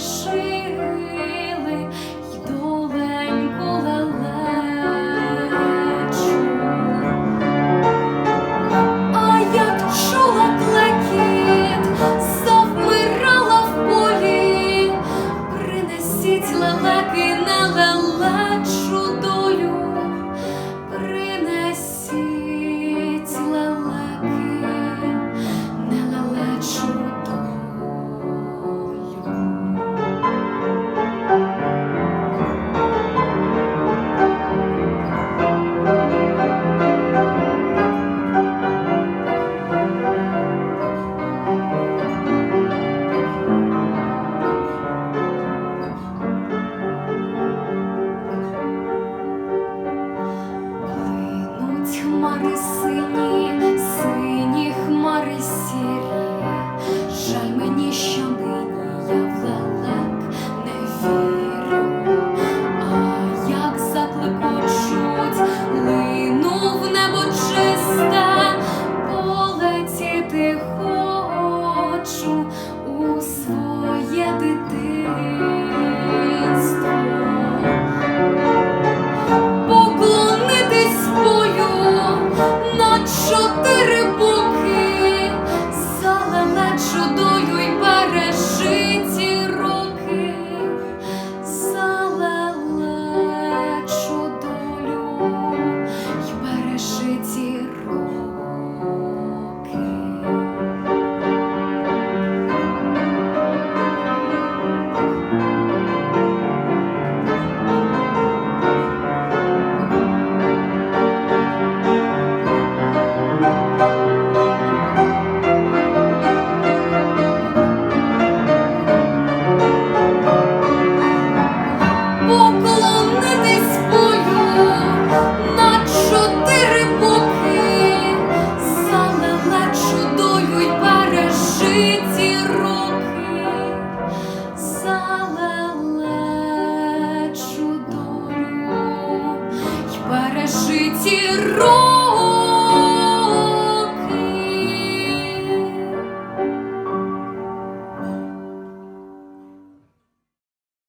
是。душу у своє дитинство, поклонитись бою на чотири боки, залене чудою й пережиті роки, залеле чудою й пережиті. ці роки.